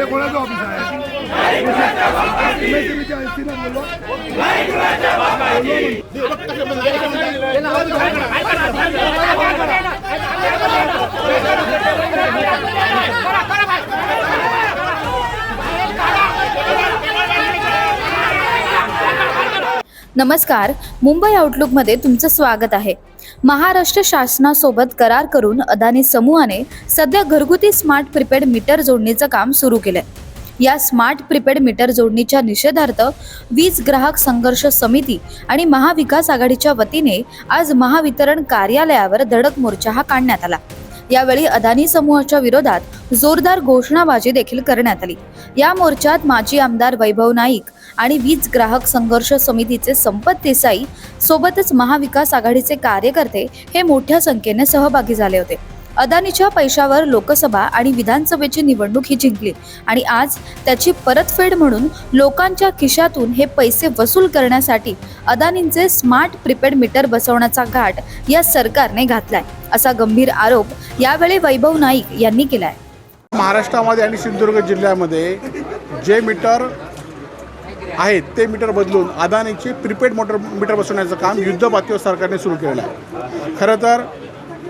हे कोणाचं ऑफिस आहे नमस्कार. मुंबई आउटलुकमध्ये तुमचं स्वागत आहे. महाराष्ट्र शासनासोबत करार करून अदानी समूहाने सध्या घरगुती स्मार्ट प्रीपेड मीटर जोडणीचं काम सुरू केलंय. या स्मार्ट प्रीपेड मीटर जोडणीच्या निषेधार्थ वीज ग्राहक संघर्ष समिती आणि महाविकास आघाडीच्या वतीने आज महावितरण कार्यालयावर धडक मोर्चा हा काढण्यात आला. यावेळी अदानी समूहाच्या विरोधात जोरदार घोषणाबाजी देखील करण्यात आली. या मोर्चात माजी आमदार वैभव नाईक आणि वीज ग्राहक संघर्ष समितीचे संपत देसाई सोबतच महाविकास आघाडीचे कार्यकर्ते हे मोठ्या संख्येने सहभागी झाले होते. अदानीच्या पैशावर लोकसभा आणि विधानसभेची निवडणूक ही जिंकली. आणि आज त्याची परतफेड म्हणून लोकांच्या खिशातून हे पैसे वसूल करण्यासाठी अदानींचे स्मार्ट प्रीपेड मीटर बसवण्याचा घाट या सरकारने घातलाय असा गंभीर आरोप यावेळी वैभव नाईक यांनी केलाय. महाराष्ट्रामध्ये आणि सिंधुदुर्ग जिल्ह्यामध्ये जे मीटर आहेत ते मीटर बदलून अदानीचे प्रीपेड मोटर मीटर बसवण्याचं काम युद्धपातळीवर सरकारने सुरू केलेलं आहे. खरं तर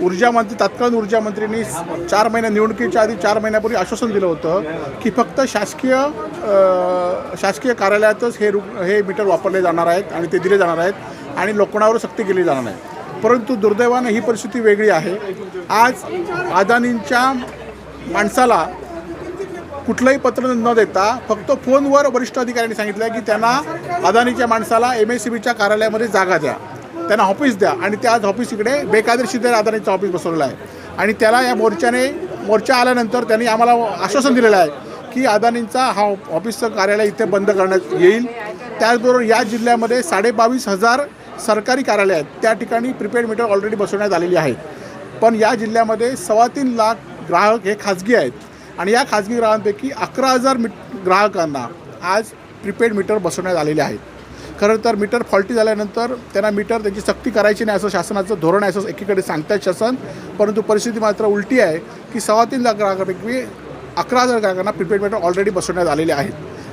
ऊर्जा मंत्री तत्कालीन ऊर्जामंत्रींनी चार महिन्या निवडणुकीच्या आधी चार महिन्यापूर्वी आश्वासन दिलं होतं की फक्त शासकीय शासकीय कार्यालयातच हे रु हे मीटर वापरले जाणार आहेत आणि ते दिले जाणार आहेत आणि लोकांवर सक्ती केली जाणार नाही. परंतु दुर्दैवानं ही परिस्थिती वेगळी आहे. आज अदानींच्या माणसाला कुठलंही पत्र न देता फक्त फोनवर वरिष्ठ अधिकाऱ्यांनी सांगितलं की त्यांना अदानीच्या माणसाला एम एस सी बीच्या कार्यालयामध्ये जागा द्या. त्यांना ऑफिस द्या. आणि त्या आज ऑफिस इकडे बेकायदेशीर अदानीचं ऑफिस बसवलेलं आहे. आणि त्याला या मोर्चाने मोर्चा आल्यानंतर त्यांनी आम्हाला आश्वासन दिलेलं आहे की अदानींचा हा ऑफिसचं कार्यालय इथे बंद करण्यात येईल. त्याचबरोबर या जिल्ह्यामध्ये साडेबावीस हजार सरकारी कार्यालय आहेत. त्या ठिकाणी प्रीपेड मीटर ऑलरेडी बसवण्यात आलेली आहेत पण या जिल्ह्यामध्ये सव्वा तीन लाख ग्राहक हे खाजगी आहेत. आणि या खाजगी ग्राहकांपैकी अकरा हजार मी ग्राहकांना आज प्रीपेड मीटर बसवण्यात आलेले आहेत. खरं तर मीटर फॉल्टी झाल्यानंतर त्यांना मीटर त्याची सक्ती करायची नाही असं शासनाचं धोरण आहे असं एकीकडे सांगतात शासन. परंतु परिस्थिती मात्र उलटी आहे की सव्वा तीन लाख ग्राहकांपैकी अकरा हजार ग्राहकांना प्रीपेड मीटर ऑलरेडी बसवण्यात आलेले आहेत.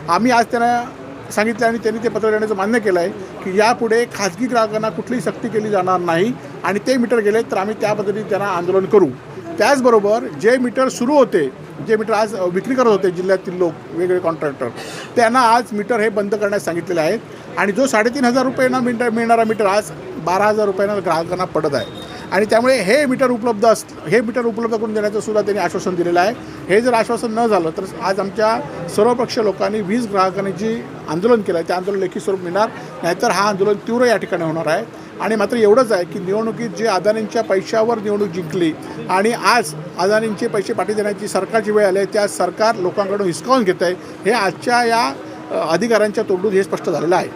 आम्ही आज त्यांना सांगितलं आणि त्यांनी ते पत्र देण्याचं मान्य केलं आहे की यापुढे खाजगी ग्राहकांना कुठलीही सक्ती केली जाणार नाही आणि ते मीटर गेले तर आम्ही त्या पद्धतीने त्यांना आंदोलन करू. त्याचबरोबर जे मीटर सुरू होते जे मीटर आज विक्री करत होते जिल्ह्यातील लोक वेगवेगळे कॉन्ट्रॅक्टर त्यांना आज मीटर हे बंद करण्यास सांगितलेले आहेत आणि जो साडेतीन हजार रुपयांना मीटर मिळणारा मीटर आज बारा हजार रुपयांना ग्राहकांना पडत आहे. आणि त्यामुळे हे मीटर उपलब्ध अस हे मीटर उपलब्ध करून देण्याचं सुद्धा त्यांनी आश्वासन दिलेलं आहे. हे जर आश्वासन न झालं तर आज आमच्या सर्वपक्षीय लोकांनी वीज ग्राहकांनी जी आंदोलन केलं आहे ते आंदोलन लेखी स्वरूप मिळणार. नाहीतर हा आंदोलन तीव्र या ठिकाणी होणार आहे. आणि मात्र एवढंच आहे की निवडणुकीत जे अदानींच्या पैशावर निवडणूक जिंकली आणि आज अदानींचे पैसे पाठी देण्याची सरकारची वेळ आली आहे त्या सरकार लोकांकडून हिसकावून घेत आहे हे आजच्या या अधिकाऱ्यांच्या तोंडून हे स्पष्ट झालेलं आहे.